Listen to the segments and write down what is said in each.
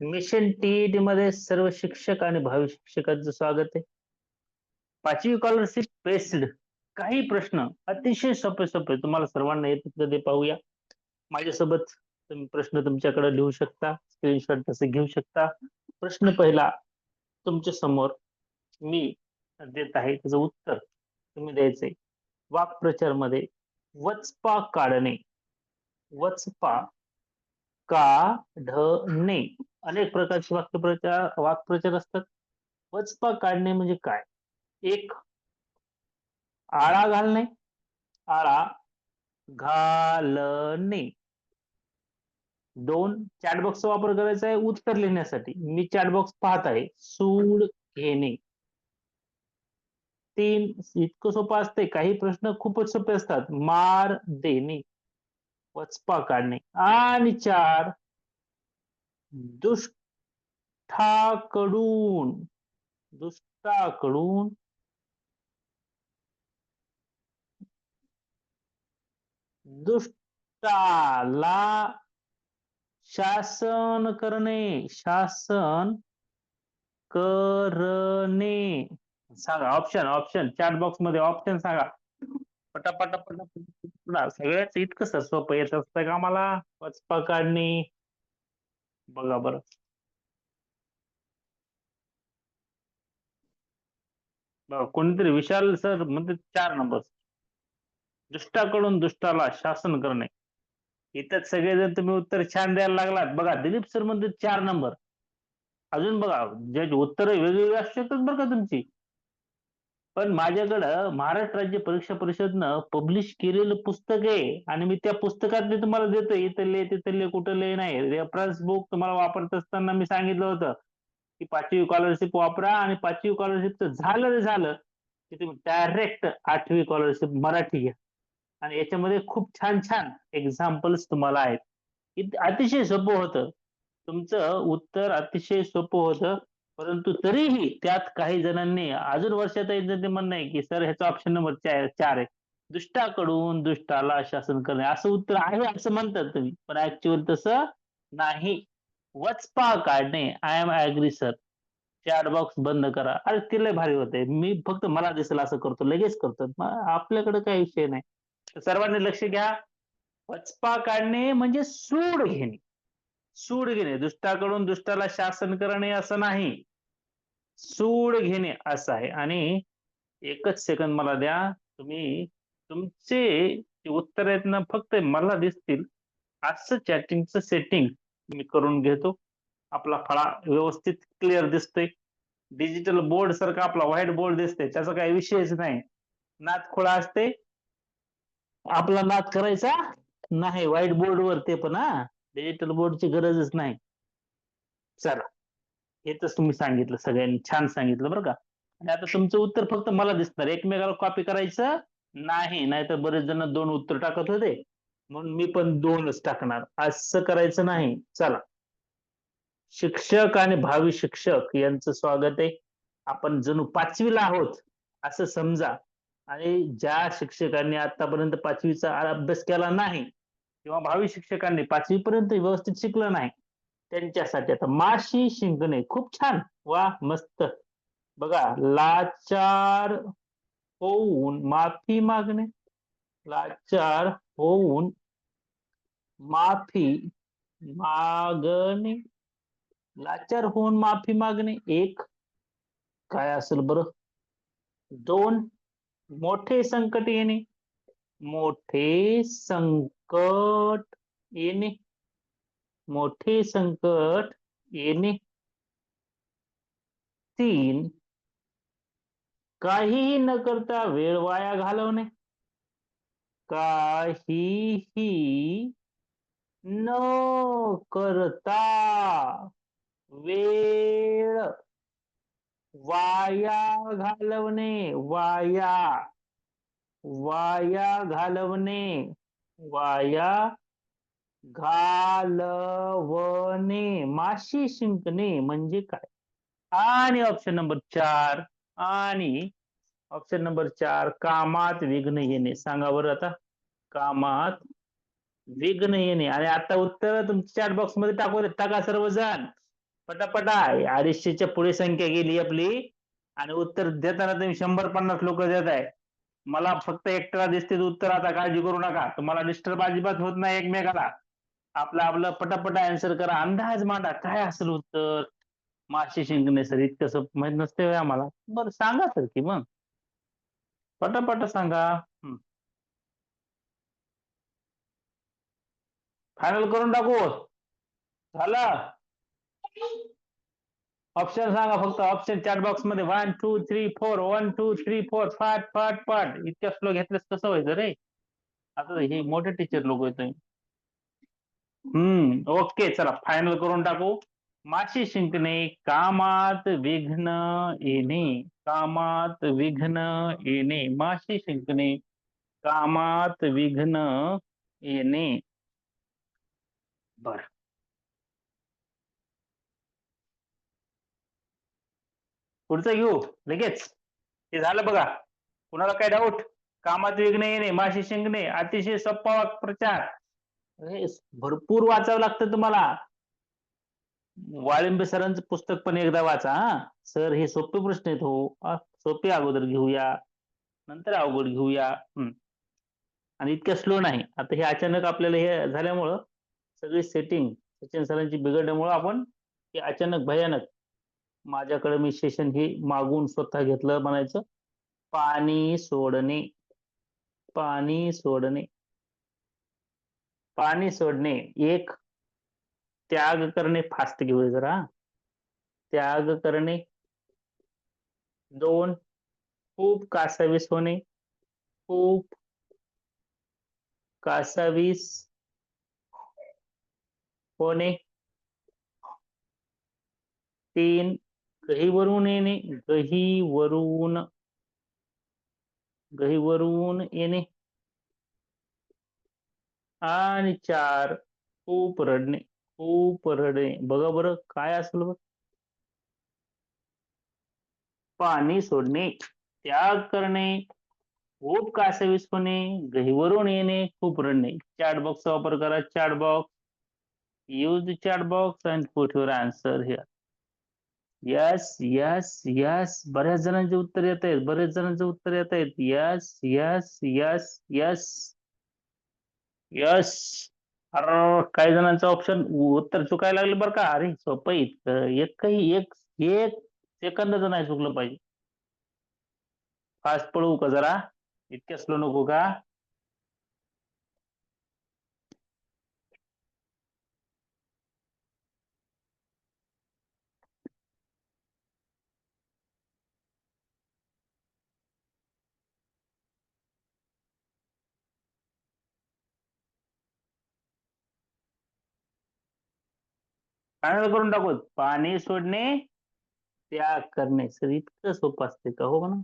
Mission TET मध्ये सर्व शिक्षक आणि भावी शिक्षकांचं स्वागत आहे. पाचवी स्कॉलरशिप बेस्ड काही प्रश्न अतिशय सोपे सोपे तुम्हाला सर्वांना येतात ते पाहूया. माझ्यासोबत तुम्ही प्रश्न तुमच्याकडे लिहू शकता स्क्रीनशॉट तसे घेऊ शकता. प्रश्न पहिला तुमच्यासमोर मी देत आहे त्याचं उत्तर तुम्ही द्यायचंय वाक्प्रचारमध्ये वचपा काढणे. वचपा काढणे अनेक प्रकारचे वाक्यप्रचार वाक्प्रचार असतात. वचपा काढणे म्हणजे काय? एक आळा घालणे. आळा घालणे. दोन चॅटबॉक्सचा वापर करायचा आहे उत्तर लिहिण्यासाठी. मी चॅटबॉक्स पाहत आहे. सूड घेणे. तीन इतकं सोपं असते काही प्रश्न खूपच सोपे असतात. मार देणे. वचपा काढणे आणि चार दुष्टाकडून दुष्टाकडून दुष्टाला शासन करणे. शासन करणे. सांगा ऑप्शन ऑप्शन चॅट बॉक्समध्ये ऑप्शन सांगा. पटापटा सगळ्याच इतकं सोपं येत असतं का मला पचपा काढणे बघा बरं. कोणीतरी विशाल सर म्हणजे चार नंबर. दुष्टाकडून दुष्टाला शासन करणे. इथं सगळेजण तुम्ही उत्तर छान द्यायला लागलात. बघा दिलीप सर म्हणजे चार नंबर. अजून बघा ज्याची उत्तर वेगवेगळी असू शकतात बरं का तुमची. पण माझ्याकडं महाराष्ट्र राज्य परीक्षा परिषदनं पब्लिश केलेलं पुस्तक आहे आणि मी त्या पुस्तकातले तुम्हाला देतो इथले तिथले कुठले नाही. रेफरन्स बुक तुम्हाला वापरत असताना मी सांगितलं होतं की पाचवी स्कॉलरशिप वापरा आणि पाचवी स्कॉलरशिपचं झालं रे झालं की तुम्ही डायरेक्ट आठवी स्कॉलरशिप मराठी घ्या. आणि याच्यामध्ये खूप छान छान एक्झाम्पल्स तुम्हाला आहेत. अतिशय सोपं होतं. तुमचं उत्तर अतिशय सोपं होतं. परंतु तरीही त्यात काही जणांनी अजून वर्षात ते म्हणणं आहे की सर ह्याचा ऑप्शन नंबर चार आहे. दुष्टाकडून दुष्टाला शासन करणे. असं उत्तर आहे असं म्हणतात तुम्ही. पण ऍक्च्युअल तसं नाही. वचपा काढणे. I am agree sir chat box बंद करा. अरे तिला भारी होते मी फक्त मला दिसेल असं करतो लगेच करतो. आपल्याकडे काही विषय नाही. सर्वांनी लक्ष घ्या. वचपा काढणे म्हणजे सूड घेणे. सूड घेणे. दुष्टाकडून दुष्टाला शासन करणे असं नाही. सूड घेणे असं आहे. आणि एकच सेकंद मला द्या. तुम्ही तुमचे उत्तर आहेत ना फक्त मला दिसतील. असं चॅटिंगचं सेटिंग मी करून घेतो. आपला फळा व्यवस्थित क्लिअर दिसतोय. डिजिटल बोर्ड सारखा आपला व्हाईट बोर्ड दिसतोय. त्याचा काही विषयच नाही. नात खोळा असते. आपला नाद करायचा नाही. व्हाईट बोर्ड वर ते पण हा. डिजिटल बोर्डची गरजच नाही. चला. हे तर तुम्ही सांगितलं सगळ्यांनी छान सांगितलं बरं का. आणि आता तुमचं उत्तर फक्त मला दिसणार. एकमेकाला कॉपी करायचं नाही नाहीतर बरेच जण दोन उत्तर टाकत होते. म्हणून मी पण दोनच टाकणार. असं करायचं नाही. चला. शिक्षक आणि भावी शिक्षक यांचं स्वागत आहे. आपण जणू पाचवीला आहोत. असं समजा. आणि ज्या शिक्षकांनी आतापर्यंत पाचवीचा अभ्यास केला नाही किंवा भावी शिक्षकांनी पाचवी पर्यंत व्यवस्थित शिकलं नाही त्यांच्यासाठी आता माशी शिंकणे खूप छान वा मस्त. बघा लाचार होऊन माफी मागणे लाचार होऊन माफी मागणे लाचार होऊन माफी मागणे एक काय असेल बरं? दोन मोठे संकट येणे मोठे संकट येणे. मोठे संकट येणे. तीन काहीही न करता वेळ वाया घालवणे. काहीही न करता वेळ वाया घालवणे. वाया. वाया घालवणे. वाया घालवणे. माशी शिंकणे म्हणजे काय? आणि ऑप्शन नंबर चार. आणि ऑप्शन नंबर चार कामात विघ्न येणे. सांगा बरं आता. कामात विघ्न येणे. आणि आता उत्तर तुमच्या चॅट बॉक्समध्ये टाकू टाका सर्वजण. पटापटा. अडीचशेच्या पुढे संख्या गेली आपली. आणि उत्तर देताना तुम्ही शंभर पन्नास लोक देत आहे मला फक्त एकट्याला दिसते उत्तर आता काळजी करू नका. तुम्हाला डिस्टर्ब अजिबात होत नाही एकमेकाला. आपलं आपलं पटापट आन्सर करा. अंदाज मांडा. काय असेल उत्तर? मासे शिंकणे सर इतकं माहीत नसते आम्हाला. बरं सांगा सर की मग. पटापट सांगा. फायनल करून टाकू. झालं? ऑप्शन सांगा फक्त. ऑप्शन चॅट बॉक्समध्ये one two three four one two three four फाट फाट फाट इतक्या स्लो घेतल्यास कसं व्हायचं रे? आता हे मोठे टीचर लोक येतोय हम्म ओके चला फायनल करून टाकू. माशी शिंकणे कामात विघ्न येणे. कामात विघ्न येणे. माशी शिंकणे कामात विघ्न येणे. बर. पुढचं घेऊ लगेच. हे झालं बघा. कुणाला काय डाऊट कामात विघ्न येणे माशी शिंकणे अतिशय सोपा प्रचार भरपूर वाचावं लागतं तुम्हाला. वाळिंबे सरांचं पुस्तक पण एकदा वाचा हा. सर हे सोपे प्रश्न आहेत हो. सोपे अगोदर घेऊया नंतर अवघड घेऊया. आणि इतक्या स्लो नाही. आता हे अचानक आपल्याला हे झाल्यामुळं सगळी सेटिंग सचिन सरांची बिघडल्यामुळं आपण हे अचानक भयानक माझ्याकडे मी सेशन हे मागून स्वतः घेतलं म्हणायचं. पाणी सोडणे. पाणी सोडणे. पाणी सोडणे. एक त्याग करणे फास्ट घेऊ जरा. त्याग करणे. दोन खूप कासावीस होणे. खूप कासावीस होणे. तीन गहीवरून येणे गहीवरून गहीवरून येणे. आणि चार खूप रडणे खूप रडणे. बघा बरं काय असेल बघ पाणी सोडणे त्याग करणे खूप कासवीस होणे गहीवरून येणे खूप रडणे. चॅट बॉक्सचा वापर करा chat box use chat box and put your answer here yes yes yes बऱ्याच जणांचे उत्तर येत आहेत. बऱ्याच जणांचे उत्तर येत आहेत. Yes yes yes yes yes अरे काही जणांचं ऑप्शन उत्तर चुकायला लागलं बरं का? अरे सोपं इतकं. एकही एक एक सेकंदाचं नाही चुकलं पाहिजे. फास्ट पळवू का जरा? इतक्या स्लो नको का? फायनल करून टाकू पाणी सोडणे त्याग करणे. सर इतकं सोपं असते का हो ना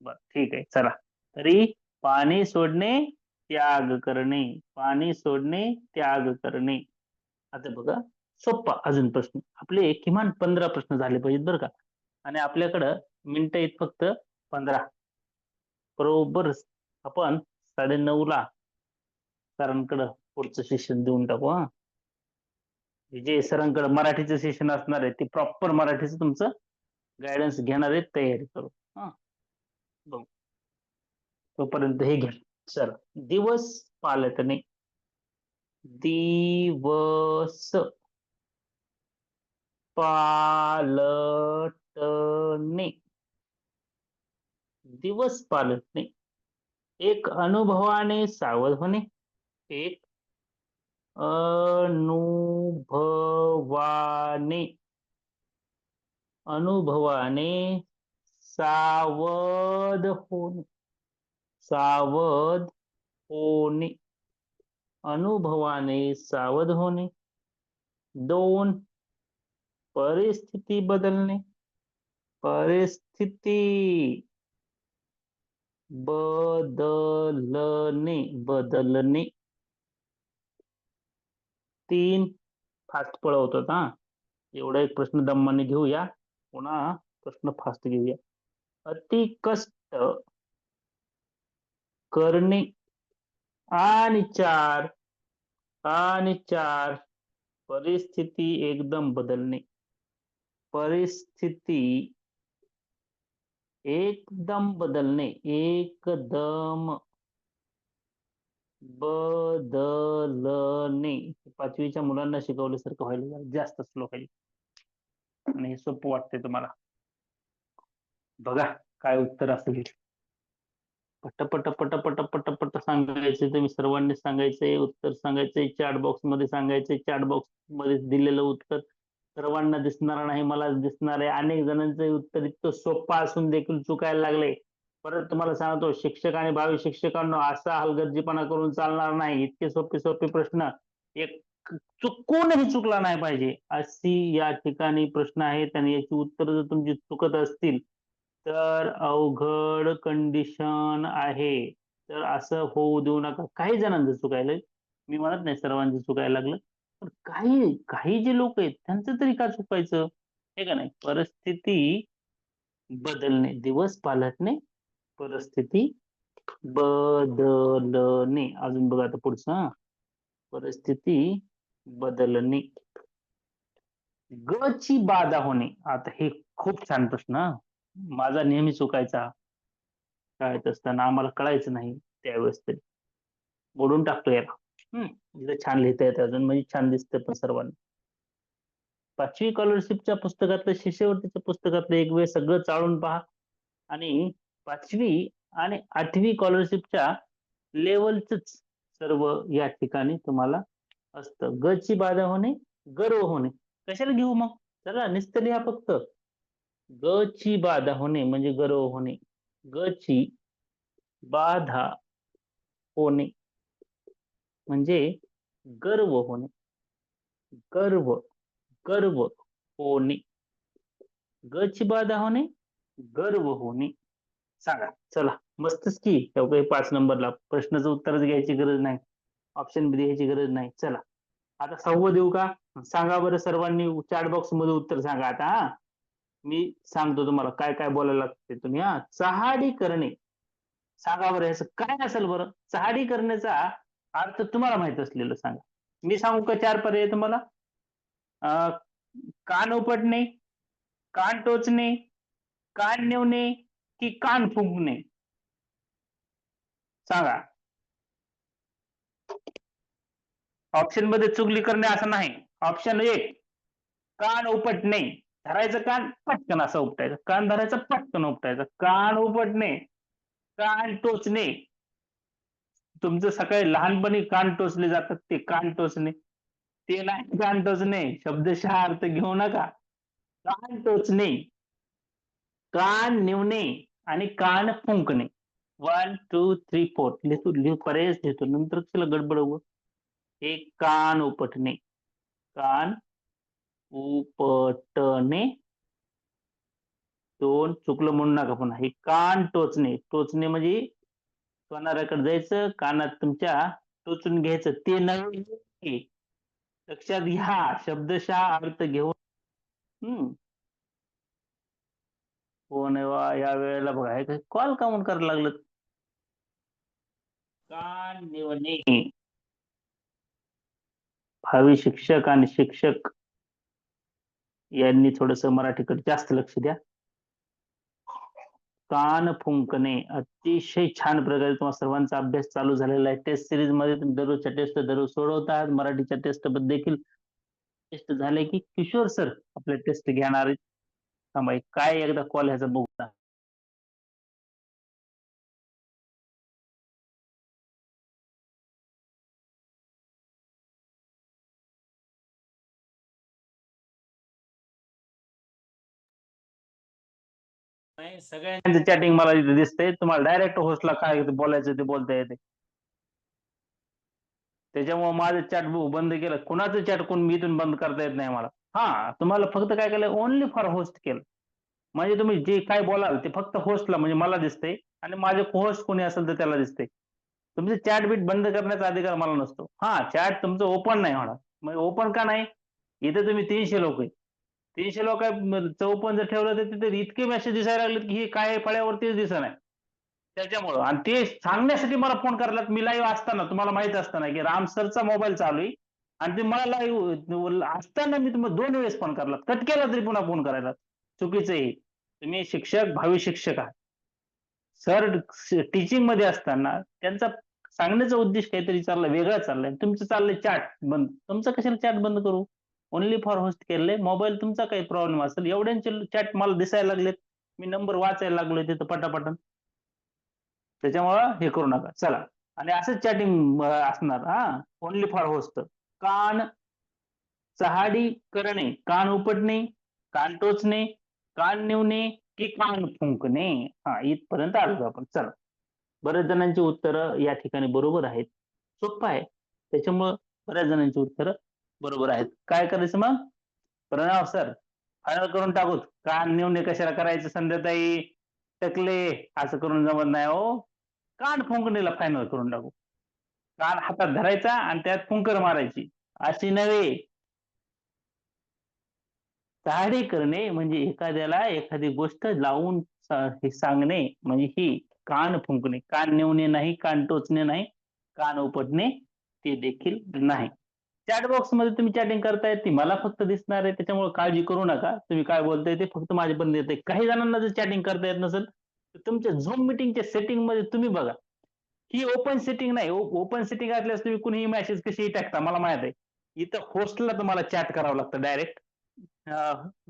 बर ठीक आहे. चला. तरी पाणी सोडणे त्याग करणे. पाणी सोडणे त्याग करणे. आता बघा. सोप्पा अजून प्रश्न. आपले किमान पंधरा प्रश्न झाले पाहिजेत बरं का? आणि आपल्याकडं मिनिटं आहेत फक्त पंधरा. बरोबर. आपण साडे नऊ ला सरांकडं पुढचं शिक्षण देऊन टाकू हा. जे सरांकडे मराठीचं सेशन असणार आहे ते प्रॉपर मराठीचं तुमचं गायडन्स घेणार आहे तयारी करू. हा. तोपर्यंत हे घ्या. सर दिवस पालटणे. दिवस पालटणे. दिवस पालटणे. एक अनुभवाने सावध होणे. एक अनुभवाने अनुभवाने सावध होणे सावध होणे अनुभवाने सावध होणे दोन परिस्थिती बदलणे परिस्थिती बदलणे बदलणे. तीन फास्ट पळवतो हा एवढा एक प्रश्न दम्माने घेऊया. पुन्हा प्रश्न फास्ट घेऊया. अति कष्ट करणे आणि चार आणि चार, परिस्थिती एकदम बदलणे. परिस्थिती एकदम बदलणे. एकदम बदलणे. पाचवीच्या मुलांना शिकवल्यासारखं व्हायला जास्त स्लो काही आणि हे सोपं वाटतंय तुम्हाला. बघा काय उत्तर असेल पट पट पट पट पट पट सांगायचे तुम्ही सर्वांनी सांगायचंय. उत्तर सांगायचंय. चॅट बॉक्समध्ये सांगायचंय. चॅट बॉक्समध्ये दिलेलं उत्तर सर्वांना दिसणार नाही मला दिसणार आहे. अनेक जणांचं उत्तर इतकं सोपं असून देखील चुकायला लागले परत तुम्हाला सांगतो शिक्षक आणि भावी शिक्षकांना असा हलगर्जीपणा करून चालणार नाही. इतके सोपे सोपे प्रश्न एक चुकूनही चुकला नाही पाहिजे. अशी या ठिकाणी प्रश्न आहेत आणि याची उत्तर जर तुमची चुकत असतील तर अवघड कंडिशन आहे. तर असं होऊ देऊ नका. काही जणांचं चुकायला मी म्हणत नाही सर्वांचं चुकायला लागलं. पण काही काही जे लोक आहेत त्यांचं तरी का चुकायचं? हे का नाही? परिस्थिती बदलणे दिवस पालटणे परिस्थिती बदलणे. अजून बघा आता पुढचं हा. परिस्थिती बदलणे. ग ची बाधा होणे. आता हे खूप छान प्रश्न माझा नेहमी चुकायचा. शाळेत असताना आम्हाला कळायचं नाही त्यावेळेस तरी. बोलून टाकतो याला. हम्म इथं छान लिहिता येतं. अजून म्हणजे छान दिसतं पण सर्वांना. पाचवी स्कॉलरशिपच्या पुस्तकातलं शिष्यवृत्तीच्या पुस्तकातलं एक वेळ सगळं चाळून पहा. आणि पाचवी आणि आठवी स्कॉलरशिपच्या लेवलच सर्व या ठिकाणी तुम्हाला असतं. ग ची बाधा होणे गर्व होणे. कशाला घेऊ मग? चला निस्त लिहा फक्त. ग ची बाधा होणे म्हणजे गर्व होणे. ग ची बाधा होणे म्हणजे गर्व होणे. गर्व गर्व होणे. ग ची बाधा होणे गर्व होणे. सांगा. चला मस्तच की. काही पाच नंबरला. प्रश्नाचं उत्तरच घ्यायची गरज नाही. ऑप्शन बी द्यायची गरज नाही. चला. आता सहावं देऊ का? सांगा बरं सर्वांनी चॅट बॉक्समध्ये उत्तर सांगा आता हा. मी सांगतो तुम्हाला काय काय बोलायला लागते तुम्ही हा. चहाडी करणे सांगा बरं ह्याचं काय असेल बरं? चहाडी करण्याचा अर्थ तुम्हाला माहीत असलेलं सांगा. मी सांगू का चार पर्याय तुम्हाला? अं, कान उपटणे कान टोचणे कान नेवणे की कान फुंकणे सांगा. ऑप्शनमध्ये चुगली करणे असं नाही. ऑप्शन एक कान उपटणे. धरायचं कान पटकन असं उपटायचं. कान धरायचं पटकन उपटायचं. कान उपटणे कान टोचणे. तुमचं सकाळी लहानपणी कान टोचले जातात ते कान टोचणे. ते नाही कान टोचणे. शब्दशः अर्थ घेऊ नका. कान टोचणे. कान निवणे. आणि कान फुंकणे. वन टू थ्री फोर लिहितो लिहू पर्यायच लिहितो. नंतर तिला गडबड एक कान उपटणे. कान उपटणे. दोन चुकलं म्हणू नका पुन्हा. हे कान टोचणे. टोचणे म्हणजे सोनाराकडे जायचं कानात तुमच्या टोचून घ्यायचं. ते नव्हे लक्षात घ्या. शब्दशः अर्थ घेऊन. हम्म. हो नाही वा या वेळेला बघा हे कॉल काऊन करायला लागलं भावी शिक्षक आणि शिक्षक यांनी थोडस मराठीकडे जास्त लक्ष द्या. कान फुंकणे अतिशय छान प्रकारे तुम्हाला सर्वांचा अभ्यास चालू झालेला आहे. टेस्ट सिरीजमध्ये तुम्ही दररोजच्या टेस्ट दररोज सोडवतात. मराठीच्या टेस्ट देखील टेस्ट झाले की किशोर सर आपले टेस्ट घेणार. आहेत थांबा एक काय एकदा कॉल ह्याचा बघता सगळ्यांचं चॅटिंग मला इथे दिसतंय. तुम्हाला डायरेक्ट होस्टला काय बोलायचं ते बोलता येते. त्याच्यामुळे माझं चॅट बंद केलं. कुणाचं चॅट कोण मी इथून बंद करता येत नाही मला. हा तुम्हाला फक्त काय केलं ओनली फॉर होस्ट केलं. म्हणजे तुम्ही जे काय बोलाल ते फक्त होस्टला म्हणजे मला दिसते आणि माझे होस्ट कोणी असेल तर त्याला दिसते तुमचे चॅट बीट बंद करण्याचा अधिकार मला नसतो. हा चॅट तुमचं ओपन नाही होणार. म्हणजे ओपन का नाही? इथे तुम्ही तीनशे लोक आहे. तीनशे लोक चौपन जर ठेवलं तर तिथे इतके मेसेज दिसायला लागले की हे काय फळ्यावरतीच दिसत नाही त्याच्यामुळं. आणि ते सांगण्यासाठी मला फोन करायला मी लाईव्ह असताना तुम्हाला माहीत असताना की राम सरचा मोबाईल चालू आहे. आणि ते मला लाईव्ह असताना मी तुम्हाला दोन वेळेस फोन करला. कट केला तरी पुन्हा फोन करायला. चुकीचं आहे. तुम्ही शिक्षक भावी शिक्षक आहात. सर टीचिंगमध्ये असताना त्यांचा सांगण्याचा उद्देश काहीतरी चाललाय वेगळा चाललाय तुमचं चाललंय चॅट बंद. तुमचं कशाला चॅट बंद करू? ओनली फॉर होस्ट केलंय. मोबाईल तुमचा काही प्रॉब्लेम असेल. एवढ्यांचे चॅट मला दिसायला लागलेत. मी नंबर वाचायला लागलोय तिथं पटापटन. त्याच्यामुळं हे करू नका. चला. आणि असंच चॅटिंग असणार. हा. ओनली फॉर होस्ट कान चहाडी करणे कान उपटणे कान टोचणे कान नेवणे की कान फुंकणे? हा इथपर्यंत आलो आपण. चला. बऱ्याच जणांची उत्तरं या ठिकाणी बरोबर आहेत. सोपं आहे. त्याच्यामुळं बऱ्याच जणांची उत्तरं बरोबर आहेत. काय करायचं मग? प्रणव सर. फायनल करून टाकू. कान नेवणे कशाला करायचं संध्याताई? टकले. असं करून जमत नाही हो. कान फुंकणेला फायनल करून टाकू. कान हातात धरायचा आणि त्यात फुंकर मारायची. अशी नव्हे. ताडे करणे म्हणजे एखाद्याला एखादी गोष्ट लावून हे सांगणे म्हणजे ही कान फुंकणे. कान नेवणे नाही कान टोचणे नाही कान उपटणे ते देखील नाही. चॅट बॉक्समध्ये तुम्ही चॅटिंग करताय ती मला फक्त दिसणार आहे. त्याच्यामुळे काळजी करू नका. तुम्ही काय बोलताय ते फक्त माझे पण येते काही जणांना जर चॅटिंग करता येत नसेल तर तुमच्या झूम मिटिंगच्या सेटिंगमध्ये तुम्ही बघा. ही ओपन सिटिंग नाही हो, ओपन सिटिंग असल्यास तुम्ही कुणीही मॅसेज कशीही टाकता मला माहीत आहे. इथं होस्टला तुम्हाला चॅट करावं लागतं डायरेक्ट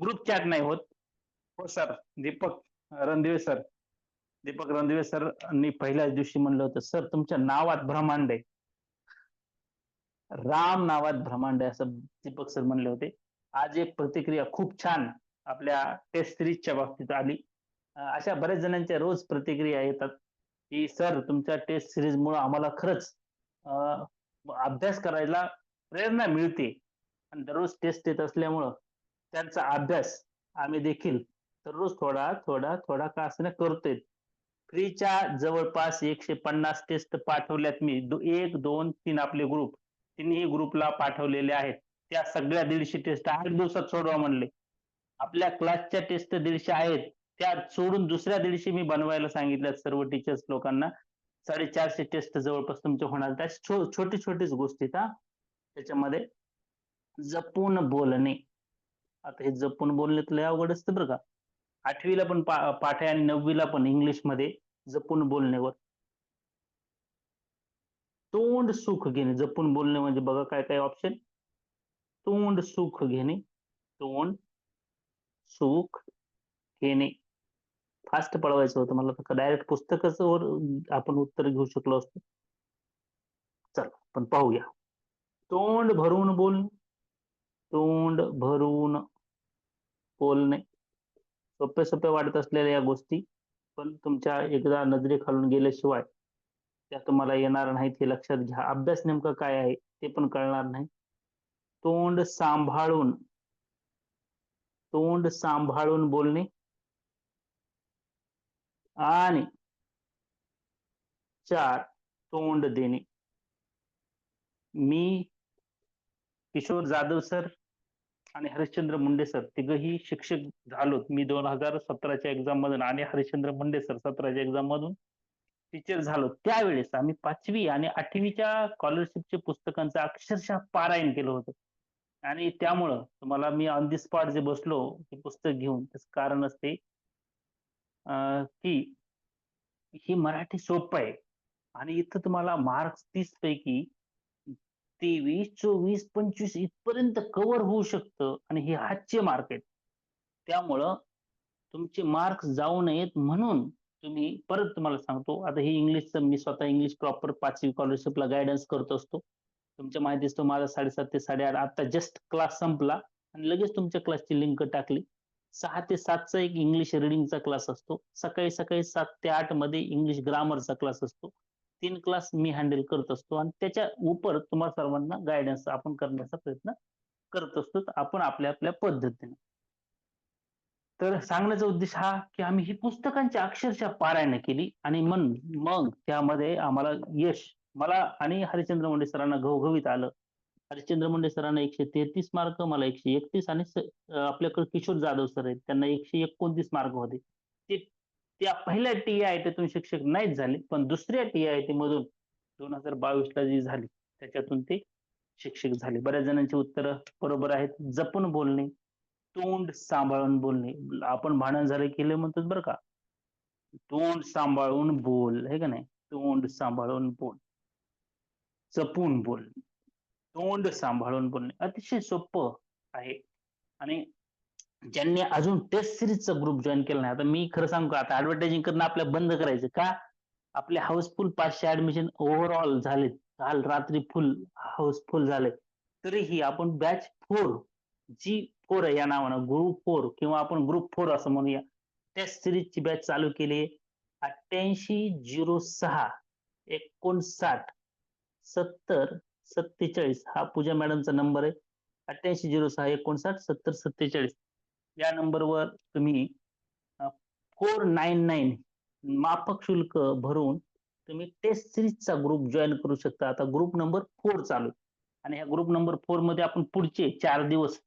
ग्रुप चॅट नाही होत. हो sir Deepak Randive sir Deepak Randive sir पहिल्याच दिवशी म्हणलं होतं सर तुमच्या नावात ब्रह्मांड आहे. राम नावात ब्रह्मांड आहे असं दीपक सर म्हणले होते. आज एक प्रतिक्रिया खूप छान आपल्या टेस्ट सिरीजच्या बाबतीत आली. अशा बऱ्याच जणांच्या रोज प्रतिक्रिया येतात. की सर तुमच्या टेस्ट सिरीज मुळे आम्हाला खरंच अभ्यास करायला प्रेरणा मिळते. आणि दररोज टेस्ट येत असल्यामुळं त्यांचा अभ्यास आम्ही देखील दररोज थोडा थोडा थोडा का असं करतोय. फ्रीच्या जवळपास एकशे पन्नास टेस्ट पाठवल्यात मी. एक दोन तीन आपले ग्रुप. तिन्ही ग्रुपला पाठवलेले आहेत. त्या सगळ्या दीडशे टेस्ट आठ दिवसात सोडवा म्हणले. आपल्या क्लासच्या टेस्ट दीडशे आहेत. त्या सोडून दुसऱ्या दिवशी मी बनवायला सांगितल्या सर्व टीचर्स लोकांना. साडेचारशे टेस्ट जवळपास तुमचे होणार त्या छोटी छोटीच गोष्टी हा. त्याच्यामध्ये जपून बोलणे. आता हे जपून बोलणे लय अवघड असतं बरं का. आठवीला पण पा पाठ आहे आणि नववीला पण इंग्लिशमध्ये जपून बोलणेवर तोंड सुख घेणे. जपून बोलणे म्हणजे बघा काय काय ऑप्शन तोंड सुख घेणे. तोंड सुख घेणे. फास्ट पळवायचं होतं. मला फक्त डायरेक्ट पुस्तकच आपण उत्तर घेऊ शकलो असतो. चला पण पाहूया. तोंड भरून बोलणे. तोंड भरून बोलणे. सोप्या सोप्या वाटत असलेल्या या गोष्टी पण तुमच्या एकदा नजरे खालून गेल्याशिवाय त्या तुम्हाला येणार नाहीत हे लक्षात घ्या. अभ्यास नेमका काय आहे ते पण कळणार नाही. तोंड सांभाळून तोंड सांभाळून बोलणे. आणि चार तोंड देणे. मी किशोर जाधव सर आणि हरिश्चंद्र मुंडे सर तिघही शिक्षक झालो मी दोन हजार सतराच्या एक्झाम मधून आणि हरिश्चंद्र मुंडे सर सतराच्या एक्झाम मधून टीचर झालो. त्यावेळेस आम्ही पाचवी आणि आठवीच्या स्कॉलरशिपच्या पुस्तकांचं अक्षरशः पारायण केलं होतं. आणि त्यामुळं तुम्हाला मी ऑन दी स्पॉट जे बसलो हे पुस्तक घेऊन त्याचं कारण असते की ही मराठी सोपं आहे. आणि इथं तुम्हाला मार्क्स तीस पैकी तेवीस चोवीस पंचवीस इथपर्यंत कव्हर होऊ शकतं आणि हे हातचे मार्क आहेत. त्यामुळं तुमचे मार्क्स जाऊ नयेत म्हणून तुम्ही परत तुम्हाला सांगतो आता हे इंग्लिशचं मी स्वतः इंग्लिश प्रॉपर पाचवी स्कॉलरशिपला गायडन्स करत असतो. तुमच्या माहिती असतो माझा साडेसात ते साडेआठ आता जस्ट क्लास संपला आणि लगेच तुमच्या क्लासची लिंक टाकली. सहा ते सातचा एक इंग्लिश रिडिंगचा क्लास असतो. सकाळी सकाळी सात ते आठमध्ये इंग्लिश ग्रामरचा क्लास असतो. तीन क्लास मी हँडल करत असतो आणि त्याच्या उपर तुम्हाला सर्वांना गायडन्स आपण करण्याचा प्रयत्न करत असतो. आपण आपल्या आपल्या पद्धतीने. तर सांगण्याचा उद्देश हा की आम्ही ही पुस्तकांची अक्षरशः पारायण केली आणि मन मग त्यामध्ये आम्हाला यश मला आणि हरिश्चंद्र मुंडे सरांना घवघवीत आलं. हरिश्चंद्र मुंडे सरांना एकशे तेहतीस मार्क मला एकशे एकतीस आणि आपल्याकडे किशोर जाधव सर आहेत त्यांना एकशे एकोणतीस मार्क होते. ते त्या पहिल्या टी आय टीतून शिक्षक नाहीच झाले पण दुसऱ्या टी आय टी मधून दोन हजार बावीस ला जी झाली त्याच्यातून ते शिक्षक झाले. बऱ्याच जणांची उत्तर बरोबर आहेत. जपून बोलणे तोंड सांभाळून बोलणे. आपण भांडण झालं केलं म्हणतो बरं का? तोंड सांभाळून बोल हे का नाही? तोंड सांभाळून बोल. जपून बोल. तोंड सांभाळून बोलणे अतिशय सोपं आहे. आणि ज्यांनी अजून टेस्ट सिरीजचा ग्रुप जॉईन केला नाही आता मी खरं सांगू का आता ऍडव्हर्टायझिंग करणं आपल्या बंद करायचं का? आपले हाऊसफुल पाचशे ऍडमिशन ओव्हरऑल झाले काल रात्री फुल हाऊसफुल झाले तरीही आपण बॅच फोर जी फोर आहे या नावानं ग्रुप फोर किंवा आपण ग्रुप फोर असं म्हणूया टेस्ट सिरीजची बॅच चालू केली अठ्ठ्याऐंशी झिरो सहा एकोणसाठ सत्तर सत्तेचाळीस. हा पूजा मॅडमचा नंबर आहे. अठ्ठ्याऐंशी झिरो सहा एकोणसाठ सत्तर सत्तेचाळीस. या नंबरवर तुम्ही फोर नाईन नाईन माफक शुल्क भरून तुम्ही टेस्ट सिरीजचा ग्रुप जॉईन करू शकता. आता ग्रुप नंबर फोर चालू आहे. आणि ह्या ग्रुप नंबर फोरमध्ये आपण पुढचे चार दिवस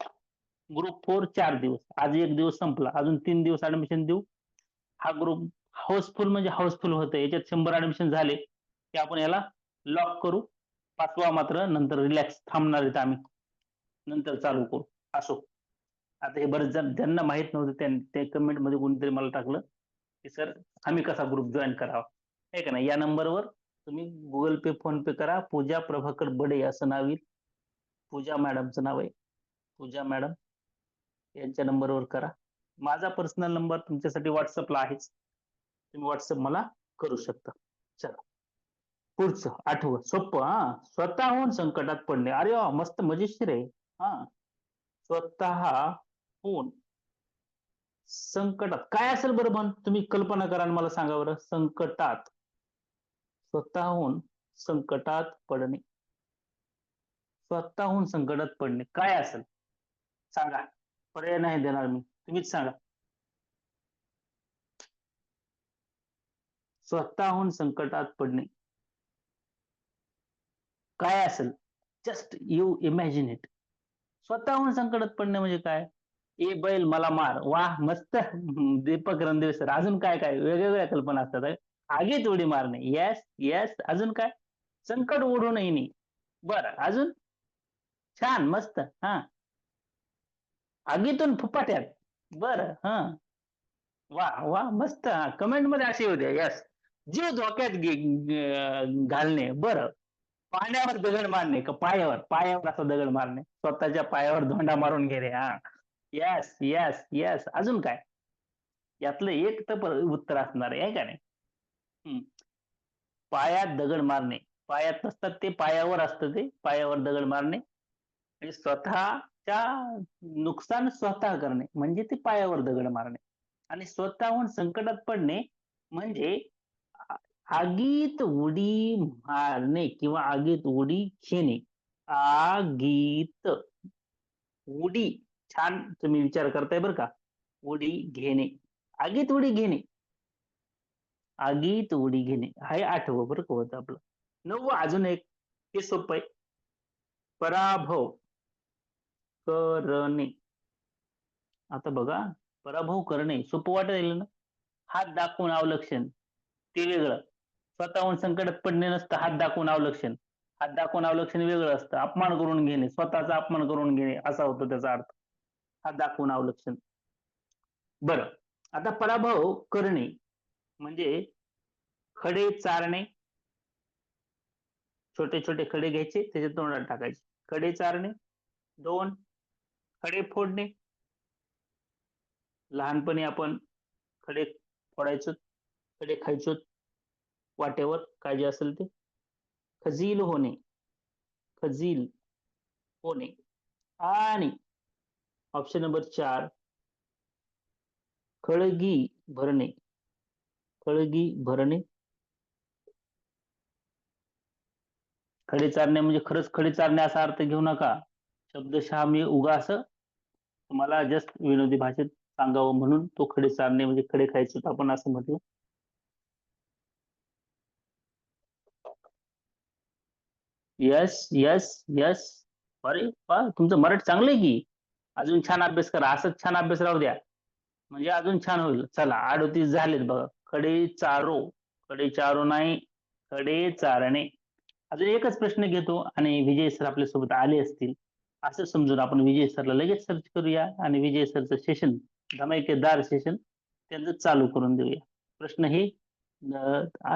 ग्रुप फोर चार दिवस. आज एक दिवस संपला. अजून तीन दिवस ऍडमिशन देऊ. हा ग्रुप हाऊसफुल म्हणजे हाऊसफुल होतं याच्यात शंभर ऍडमिशन झाले. की आपण याला लॉक करू. पाचवा मात्र नंतर रिलॅक्स थांबणार आहेत आम्ही. नंतर चालू करू. असो. आता हे बरेच जण ज्यांना माहीत नव्हतं ते कमेंटमध्ये कोणीतरी मला टाकलं की सर आम्ही कसा ग्रुप जॉईन करावा? आहे का नाही? या नंबरवर तुम्ही गुगल पे फोन पे करा. पूजा प्रभाकर बडे असं नाव येईल. पूजा मॅडमचं नाव आहे. पूजा मॅडम यांच्या नंबरवर करा. माझा पर्सनल नंबर तुमच्यासाठी व्हॉट्सअपला आहेच. तुम्ही व्हॉट्सअप मला करू शकता. चला. पुढचं आठवं सोपं हा. स्वतःहून संकटात पडणे. अरे वा मस्त मजेशीर आहे. हा. स्वतःहून संकटात. काय असेल बरं पण? तुम्ही कल्पना करा आणि मला सांगा बरं. संकटात. स्वतःहून संकटात पडणे. स्वतःहून संकटात पडणे. काय असेल? सांगा. पर्याय नाही देणार मी. तुम्हीच सांगा. स्वतःहून संकटात पडणे. काय असेल? जस्ट यू इमॅजिन इट स्वतःहून संकटात पडणे म्हणजे काय? ए बैल मला मार. वा मस्त. दीपक रणदेव सर अजून काय काय? वेगवेगळ्या कल्पना असतात. हं. आगीत उडी मारणे. येस येस अजून काय? संकट ओढू नाही. बर अजून? छान मस्त. हा. आगीतून फुपाट्यात बर हा. वा वा मस्त. हा कमेंटमध्ये असे होते. यस जीव धोक्यात घालणे. बर. पाण्यावर दगड मारणे का पायावर? पायावर असं दगड मारणे. स्वतःच्या पायावर धोंडा मारून घेणे हा. येस येस येस अजून काय? यातलं एक तर उत्तर असणार आहे का नाही? पायात दगड मारणे. पायात नसतात ते पायावर असतं ते पायावर दगड मारणे. आणि स्वतःच्या नुकसान स्वतः करणे म्हणजे ते पायावर दगड मारणे. आणि स्वतःहून संकटात पडणे म्हणजे आगीत उडी मारणे किंवा आगीत उडी घेणे. आगीत उडी छान तुम्ही विचार करताय बरं का. उडी घेणे आगीत उडी घेणे. आगीत उडी घेणे हे आठवं बरं का होतं आपलं. नववं अजून एक हे सोपं आहे. पराभव करणे. आता बघा पराभव करणे सोपं वाटेल ना? हात दाखवून अवलक्षण ते वेगळं. स्वतःहून संकटात पडणे नसतं हात दाखवून अवलक्षण. हात दाखवून अवलक्षण वेगळं असतं. अपमान करून घेणे स्वतःचा अपमान करून घेणे असा होतो त्याचा अर्थ. हात दाखवून अवलक्षण. बरं. आता पराभव करणे म्हणजे खडे चारणे. छोटे छोटे खडे घ्यायचे त्याच्या तोंडात टाकायचे. खडे चारणे. दोन. खडे फोडणे. लहानपणी आपण खडे फोडायचो खडे खायचो. वाटेवर काय जे असेल ते. खजील होणे. खजील होणे. आणि ऑप्शन नंबर चार खळगी भरणे. खळगी भरणे. खडे चारणे म्हणजे खरंच खडे चारणे असा अर्थ घेऊ नका. शब्दशः मी उगा असं तुम्हाला जस्ट विनोदी भाषेत सांगावं म्हणून तो खडे चारणे म्हणजे खडे खायचे आपण असं म्हटलं. यस यस यस अरे वा तुमचं मराठी चांगलं आहे की. अजून छान अभ्यास करा असंच छान अभ्यास राहू द्या. म्हणजे अजून छान होईल. चला अडोतीस झालेत बघा. खडे चारो. खडे चारो नाही खडे चारणे. अजून एकच प्रश्न घेतो आणि विजय सर आपल्यासोबत आले असतील. असं समजून आपण विजय सरला लगेच सर्च करूया आणि विजय सरचं सेशन धमाकेदार सेशन त्यांचं चालू करून देऊया. प्रश्न हे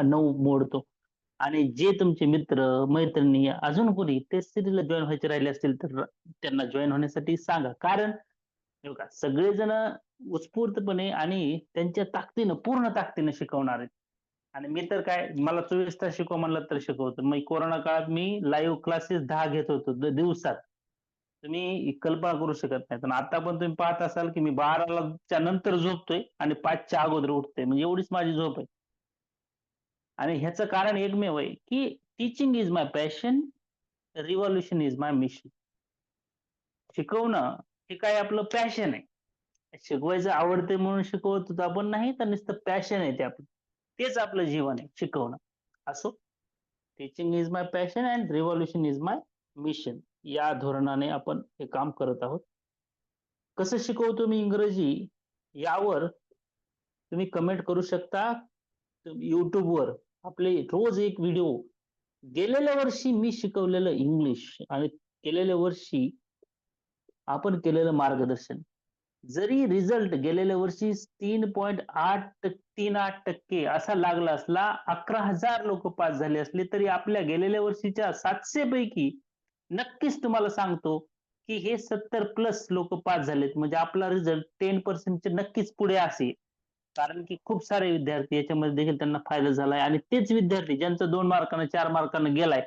नऊ मोडतो. आणि जे तुमचे मित्र मैत्रिणी अजून कोणी ते सिरीजला जॉईन व्हायचे राहिले असतील तर त्यांना जॉईन होण्यासाठी सांगा. कारण बघा सगळेजण उत्स्फूर्तपणे आणि त्यांच्या ताकदीनं पूर्ण ताकदीनं शिकवणार आहेत. आणि मी तर काय मला चोवीस तास शिकव म्हणलं तर शिकवतो. मग कोरोना काळात मी लाईव्ह क्लासेस दहा घेत होतो दिवसात. तुम्ही कल्पना करू शकत नाही पण आता पण तुम्ही पाहत असाल की मी बाराला च्या नंतर झोपतोय आणि पाचच्या अगोदर उठतोय. म्हणजे एवढीच माझी झोप आहे. आणि ह्याचं कारण एकमेव आहे की teaching is my passion revolution is my mission शिकवणं हे काय आपलं पॅशन आहे. शिकवायचं आवडते म्हणून शिकवत आपण नाही तर नुसतं पॅशन आहे ते आपलं. तेच आपलं जीवन आहे शिकवणं. असो. Teaching is my passion and revolution is my mission या धोरणाने आपण हे काम करत आहोत. कसं शिकवतो मी इंग्रजी? यावर तुम्ही कमेंट करू शकता. युट्यूबवर आपले रोज एक व्हिडिओ गेलेल्या वर्षी मी शिकवलेलं इंग्लिश आणि गेलेल्या वर्षी आपण केलेलं मार्गदर्शन. जरी रिझल्ट गेलेल्या वर्षी तीन पॉईंट आठ तीन आठ टक्के असा लागला असला अकरा हजार लोक पास झाले असले तरी आपल्या गेलेल्या वर्षीच्या सातशे पैकी नक्कीच तुम्हाला सांगतो की हे सत्तर प्लस लोक पास झालेत. म्हणजे आपला रिझल्ट टेन पर्सेंटचे नक्कीच पुढे असेल. कारण की खूप सारे विद्यार्थी याच्यामध्ये देखील त्यांना फायदा झालाय. आणि तेच विद्यार्थी ज्यांचं दोन मार्कानं चार मार्कानं गेलाय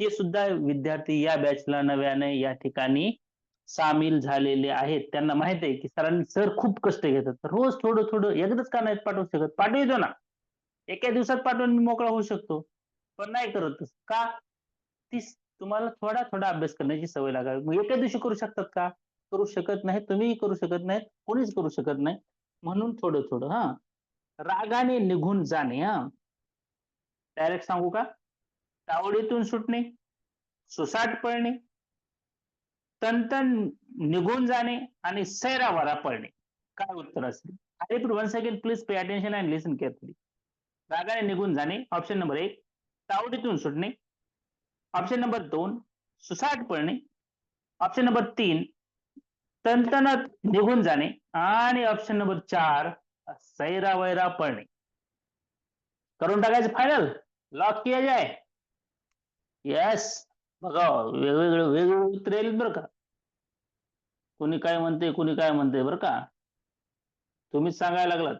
ते सुद्धा विद्यार्थी या बॅचला नव्याने या ठिकाणी सामील झालेले आहेत. त्यांना माहीत आहे की सरांनी सर खूप कष्ट घेतात. रोज थोडं थोडं एकदाच का नाही पाठवू शकत? पाठवतो ना. एका दिवसात पाठवून मी मोकळा होऊ शकतो. पण नाही करत का? ती तुम्हाला थोडा थोडा अभ्यास करण्याची सवय लागावी. मग एका दिवशी करू शकतात का? करू शकत नाही तुम्हीही करू शकत नाही कोणीच करू शकत नाही. म्हणून थोडं थोडं हा. रागाने निघून जाणे हा. डायरेक्ट सांगू का? तावडीतून सुटणे सुसाट पळणे तंतन निघून जाणे आणि सैरावारा पळणे. काय उत्तर असेल? I repeat one second please pay attention and listen carefully रागाने निघून जाणे ऑप्शन नंबर एक. तावडीतून सुटणे. ऑप्शन नंबर दोन सुसाट पळणे. ऑप्शन नंबर तीन तंतनात निघून जाणे. आणि ऑप्शन नंबर चार सैरा वैरा पळणे. करून टाकायचं फायनल लॉक किया जाय. येस बघा वेगवेगळे वेगवेगळे उत्तर येईल बरं का. कोणी काय म्हणते कोणी काय म्हणते बरं का. तुम्हीच सांगायला लागलात.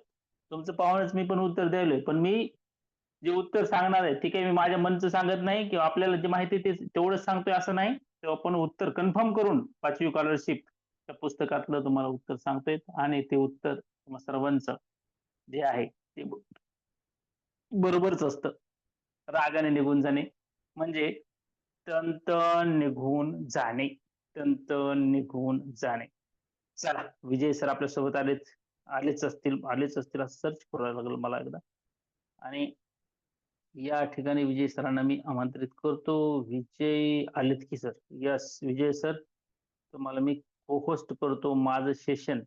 तुमचं पाहूनच मी पण उत्तर द्यायलोय पण मी जे उत्तर सांगणार आहे ते काही मी माझ्या मनचं सांगत नाही किंवा आपल्याला जे माहिती ते तेवढंच सांगतोय असं नाही. तेव्हा आपण उत्तर कन्फर्म करून पाचवी स्कॉलरशिप त्या पुस्तकातलं तुम्हाला उत्तर सांगतोय आणि ते उत्तर तुम्हा सर्वांचं जे आहे ते बरोबरच असतं. रागाने निघून जाणे म्हणजे तंत निघून जाणे तंत निघून जाणे. चला विजय सर आपल्यासोबत आलेच आलेच असतील आलेच असतील असं सर्च करायला लागलं मला एकदा. आणि या ठिकाणी विजय सरांना मी आमंत्रित करतो. विजय आलेत की सर? यस विजय सर तुम्हाला मी होस्ट करतो माझं सेशन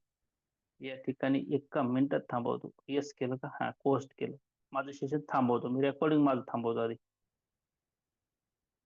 या ठिकाणी एका मिनिटात थांबवतो. येस केलं का? हा होस्ट केलं. माझं सेशन थांबवतो. मी रेकॉर्डिंग माझं थांबवतो आधी.